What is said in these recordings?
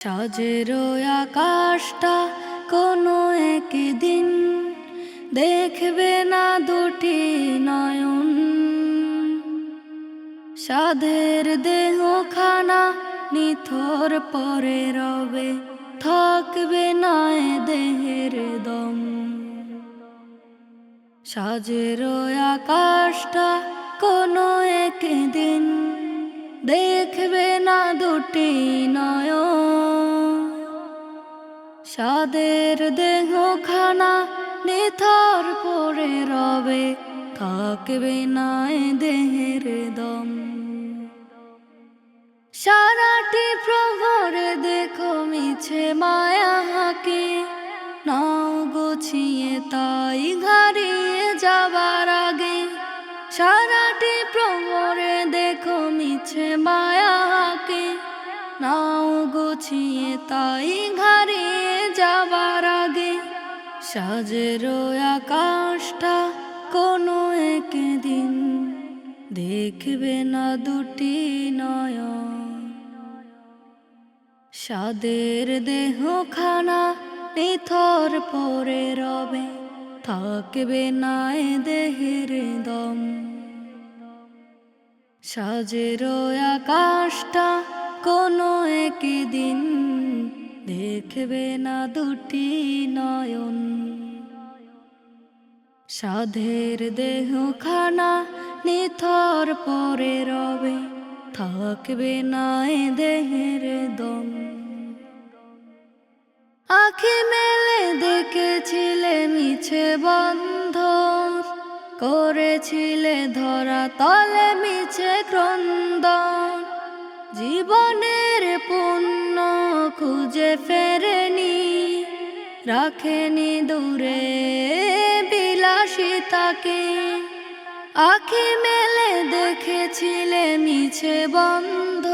সাজের আকাশটা কোনো একদিন দেখবে না দুটি নয়ন। সাধের দেহ খানা নিথর পরে রবে, থাকবে না দেহের দম। সাজের আকাশটা কোনো একদিন দেখবে না দুটি নয় সাদের দেহ খানা নিথর পরে রবে, থাকবে না দেহের দম। সারাটি প্রহরে দেখো মিছে মায়া হাকে, নাও গুছিয়ে তাই ঘাড়িয়ে যাবার আগে। সারাটি প্রহরে দেখো মিছে মায়া হাকে, নাও গুছিয়ে তাই ঘাড়িয়ে সাজের আকাশটা কোনো একদিন দেখবে না দুটি নয়ন। সাদের দেহখানা নিথর পরে রবে, থাকবে না এ দেহের দম। সাজের আকাশটা কোনো একদিন দেখবে না দুটি নয়ন। সাধের দেহ খানা নিথর পরে রবে, থাকবে না এ দেহের দম। আখি মেলে দেখেছিলে মিছে বন্ধ করেছিলে ধরা তলে মিছে ক্রন্দন। জীবনের পুণ্য খুঁজে ফেরেনি, রাখেনি দূরে বিলাসিতাকে। আখি মেলে দেখেছিলে মিছে বন্ধ,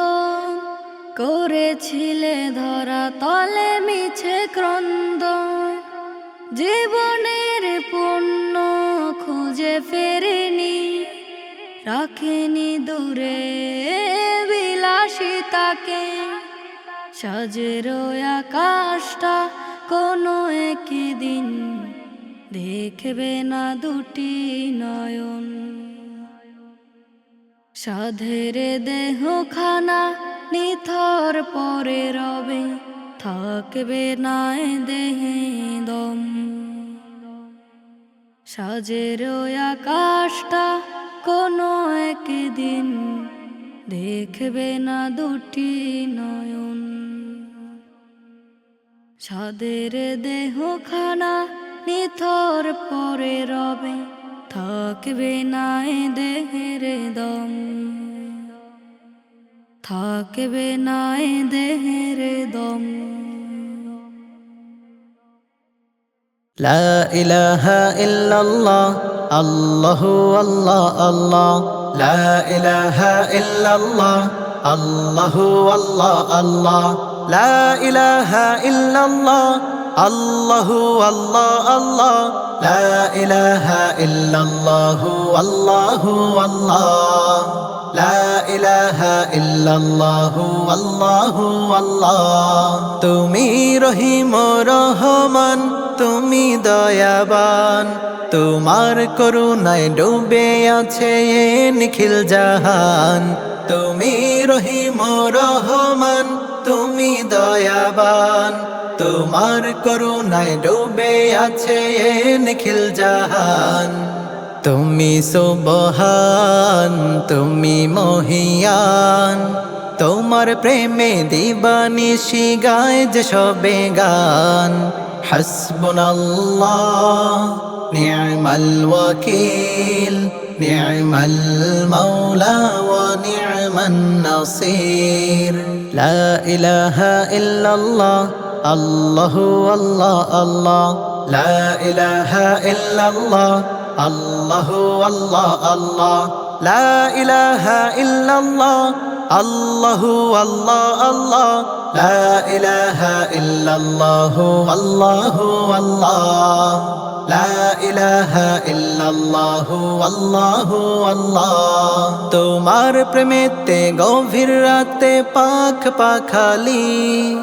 করেছিলে ধরা তলে মিছে ক্রন্দ। জীবনের পুণ্য খুঁজে ফেরেনি, রাখেনি দূরে বিলাসিতাকে সাজের আকাশটা কোনো একই দিন দেখবে না দুটি নয়ন। সাধের দেহ খানা নিথর পরে রবে, থাকবে না দেহে দম। সাজের আকাশটা কোনো একদিন দেখবে না দুটি নয়ন। সাদের দেহখানা নিথর পরে রবে, থাকবে না এ দেহের দম। থাকবে না এ দেহের দম। লা ইলাহা ইল্লাল্লাহ, আল্লাহু আল্লাহ আল্লাহ। لا إله إلا الله الله الله الله لا إله إلا الله الله الله الله لا إله إلا الله والله والله لا إله إلا الله والله والله তুমি রহিম রহমান তুমি দয়াবান তোমার করুণায় ডুবে আছে নিখিল জাহান। তুমি রহিম রহমান, তুমি দয়াবান। তোমার করুণায় ডুবে আছে নিখিল জাহান। তুমি সুবহান, তুমি মহিয়ান। তোমার প্রেমে দিবানিশি গায় যে সবে গান। হাসবুনাল্লাহ। নি'মাল ওয়াকিল নি'মাল মাওলা ওয়া নি'মান নাসির লা ইলাহা ইল্লাল্লাহ আল্লাহু আল্লাহ আল্লাহ লা ইলাহা ইল্লাল্লাহ আল্লাহু আল্লাহ আল্লাহ লা ইলাহা ইল্লাল্লাহ আল্লাহু আল্লাহ আল্লাহ লা ইলাহা ইল্লাল্লাহু আল্লাহু আল্লাহ লা ইলাহা ইল্লাল্লাহু, আল্লাহু আল্লাহ। তোমার প্রেমেতে গভীর রাতে পাখ পাখালি।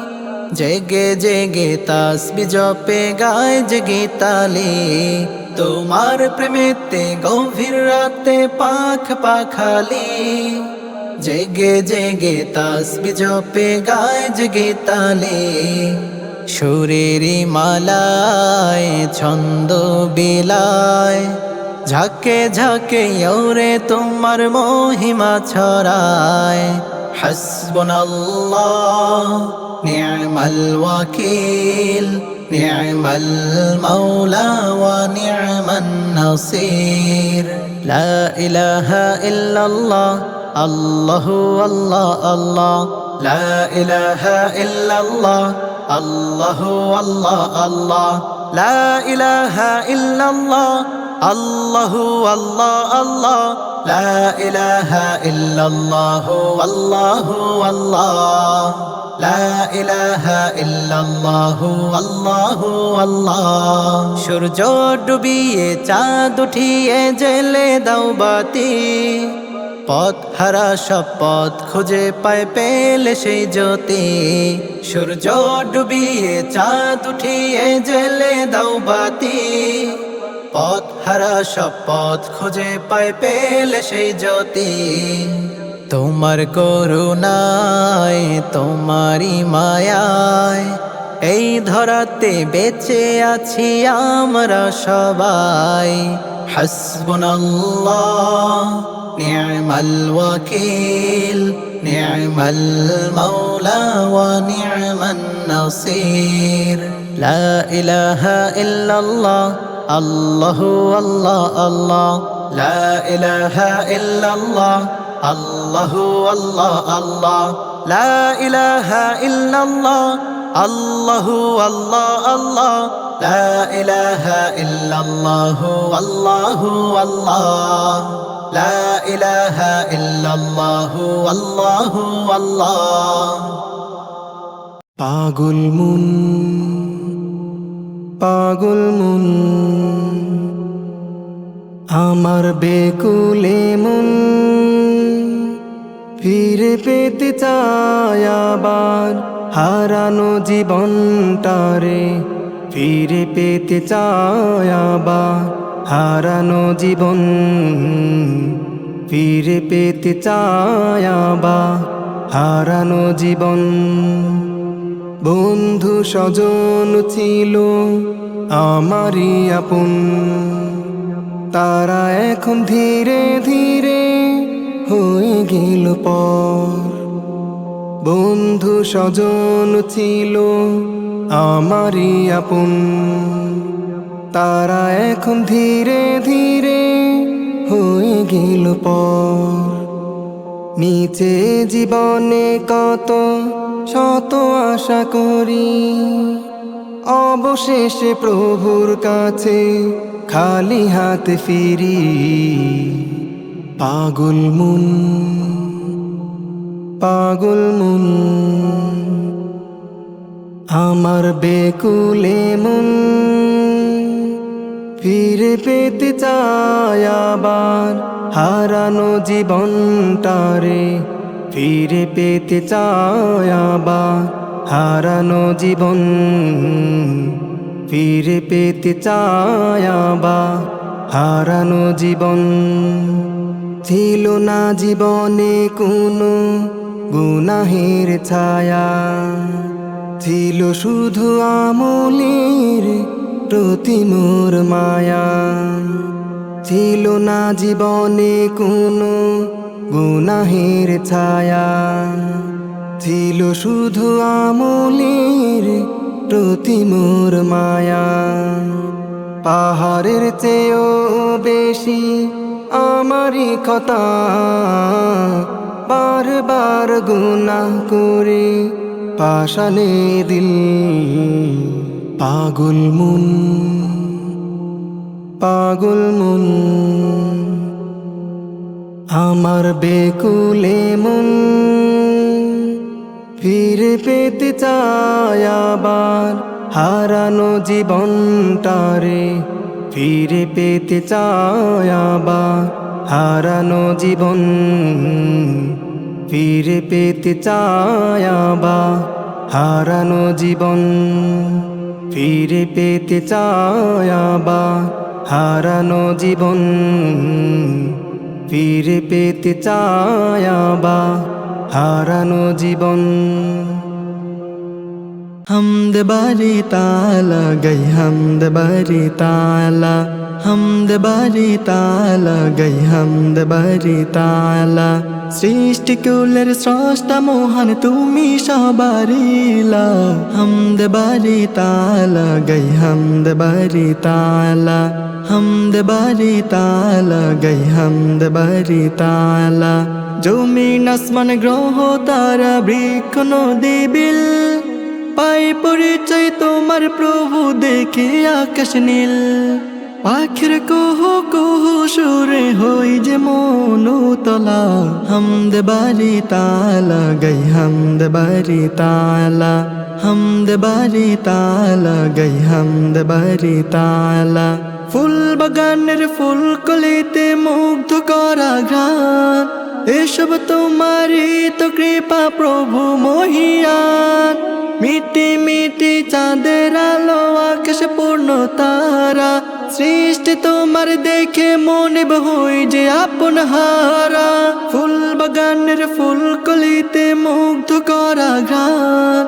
জেগে জেগে তাসবি জপে, গায় জেগে তালে। তোমার প্রেমেতে গভীর রাতে পাখ পাখালি। জেগে জেগে তাসবি জপে, গায় জেগে তালে। সুরেরি মালায় ছন্দ বিলায়। ঝাঁকে ঝাঁকে ওরে তোমার মহিমা ছড়ায়। হাসবুনাল্লাহ নি'মাল ওয়াকিল নি'মাল মাওলা ওয়া নি'মান নাসির। লা ইলাহা ইল্লাল্লাহ, আল্লাহু আল্লাহ আল্লাহ। লা ইলাহা ইল্লাল্লাহ আল্লাহু, আল্লাহ আল্লাহ। লা ইলাহা ইল্লাল্লাহ। আল্লাহু, আল্লাহ আল্লাহ। লা ইলাহা ইল্লাল্লাহ। আল্লাহু, আল্লাহ। লা ইলাহা ইল্লাল্লাহ। আল্লাহু, আল্লাহ। সূর্য ডুবিয়ে, চাঁদ উঠিয়ে, জেলে দাও বাতি। পথ, হারা সব পথ খুঁজে পায় পেলে সেই জ্যোতি। সূর্য ডুবিয়ে চাঁদ উঠিয়ে জেলে দাও বাতি। পথ, হারা সব পথ খুঁজে পায় পেলে সেই জ্যোতি। তোমার করুণায় তোমারি মায়ায়, এই ধরাতে বেঁচে আছি আমরা সবাই। হাসবুনাল্লাহ। নি'মাল ওয়াকিল নি'মাল মাওলা ওয়া নি'মান নাসির লা ইলাহা ইল্লাল্লাহ আল্লাহু আল্লাহ আল্লাহ লা ইলাহা ইল্লাল্লাহ আল্লাহু আল্লাহ আল্লাহ লা ইলাহা ইল্লাল্লাহ আল্লাহু আল্লাহ আল্লাহ লা ইলাহা ইল্লাল্লাহ আল্লাহু আল্লাহ লা ইলাহা ইল্লাল্লাহ, আল্লাহু আল্লাহ। পাগল মুন পাগল মুন। আমার বেকুলে মন, ফিরে পেতে চায় আবার হারানো জীবনটারে। ফিরে পেতে চায় হারানো জীবন ফিরে পেতে চায়াবা হারানো জীবন বন্ধু স্বজন ছিল আমারই আপন। তারা এখন ধীরে ধীরে হয়ে গেল পর। বন্ধু স্বজন ছিল আমারই আপন। তারা এখন ধীরে ধীরে হয়ে গেল পর নিচে জীবনে কত শত আশা করি, অবশেষে প্রভুর কাছে খালি হাতে ফিরি। পাগল মুন পাগল মুন, আমার বেকুলে মন। ফিরে পেতে চায় আবার, হারানো জীবনটারে ফিরে পেতে চায় আবার, হারানো জীবন। ফিরে পেতে চায় আবার, হারানো জীবন। ছিল না জীবনে কোনো গুনাহের ছায়া। ছিল শুধু আমলের প্রতি মোর মায়া। ছিল না জীবনে কোনো গুনাহের ছায়া। ছিল শুধু আমলের প্রতি মোর মায়া। পাহাড়ের চেয়েও বেশি আমারই কথা। বারবার গুনা করে পাশানে দিল। পাগল মুন পাগল মুন। আমার বেকুলে মন ফিরে পেতে চায় আবার, হারানো জীবনটারে ফিরে পেতে চায় আবার, হারানো জীবন। ফিরে পেতে চায় আবার, হারানো জীবন। ফিরে পেতে চায় আবার হারানো জীবন। ফিরে পেতে চায় আবার হারানো জীবন। হামদ বারে তালা গাই হামদ বারে তালা। হামদ বারি তালা গাই হামদ বারি তালা সৃষ্টিকুলের স্রষ্টা মোহন তুমি সবারিলা হামদ বারি তালা গাই হামদ বারি তালা হামদ বারি তালা গাই হামদ বারি তালা জমি আসমান গ্রহ তারা বৃক্ষ নদী বিল পাই পরিচয় তোমার প্রভু দেখে আকাশ নীল পাখির কুহ কুহ সুরে হই যে মনুতলা হামদ বারি তালা, গই হামদ বারি তালা। হামদ বারি তালা, গই হামদ বারি তালা। ফুল বাগানের ফুল কলিতে মুগ্ধ করা ঘ্রাণ। এসব তোমারই তো কৃপা প্রভু মহিয়ান। মিটি মিটি চাঁদের আলো, আকাশ পূর্ণ তারা। সৃষ্টি তোমার দেখে মনে হই যে আপন হারা। ফুল বাগানের ফুল কলিতে মুগ্ধ করা ঘ্রাণ।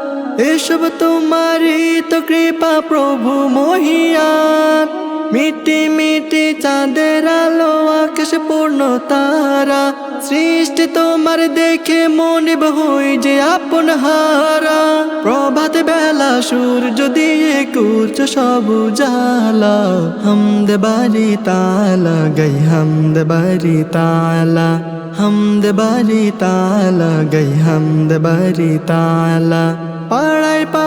এসব তোমারই তো কৃপা প্রভু মহিয়ান মিটি মিটি চাঁদের আলো, আকাশ পূর্ণ তারা। সৃষ্টি তোমার দেখে মনে হই যে আপন হারা। প্রভাত বেলা সূর্য দিয়ে কুচ সব জালা হামদ বারি তালা, গই হামদ বারি তালা। হামদ বারি তালা, গই হামদ বারি তালা। পাড়াই পাড়াই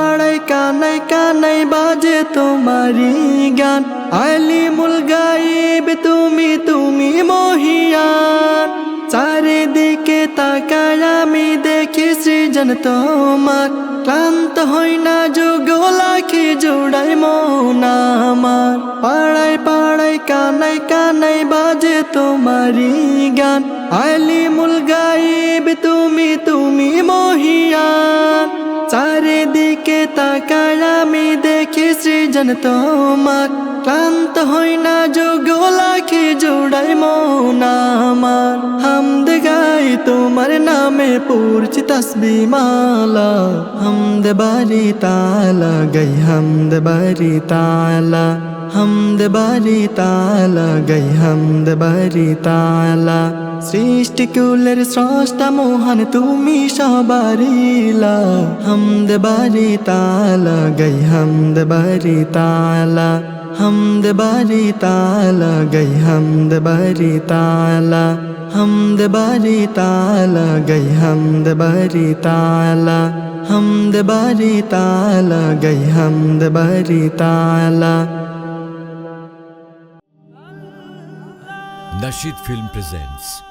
কানাই কানাই বাজে তোমারি গান। আলি মুল গাইব তুমি তুমি মহিয়ান। চারিদিকে তাকায় আমি দেখি সৃজন তোমার। ক্লান্ত হই না যোগ লাখি জোড়াই মন আমার। পাড়াই পাড়াই কানাই কানাই বাজে তোমারি গান। আলি মুল গাইব তুমি তুমি মহিয়ান। চারিদিকে তাকায় আমি দেখি সৃজন তোমার। ক্লান্ত হই না যোগ লাখি জোড়াই মন আমার। হামদ গাই তোমার নামে পড়ছি তসবি মালা। হামদ বারি তালা গই, হামদ বারি তালা। হামদ বারি তালা গই, হামদ বারি তালা। সৃষ্টিকুলের স্রষ্টা মোহন, তুমি সবারিলা হামদ বারি তালা, গই হামদ বারি তালা। হামদ বারি তালা, গই হামদ বারি তালা। হামদ বারি তালা, গই হামদ বারি তালা। হামদ বারি তালা, গই হামদ বারি তালা। Nashid Film presents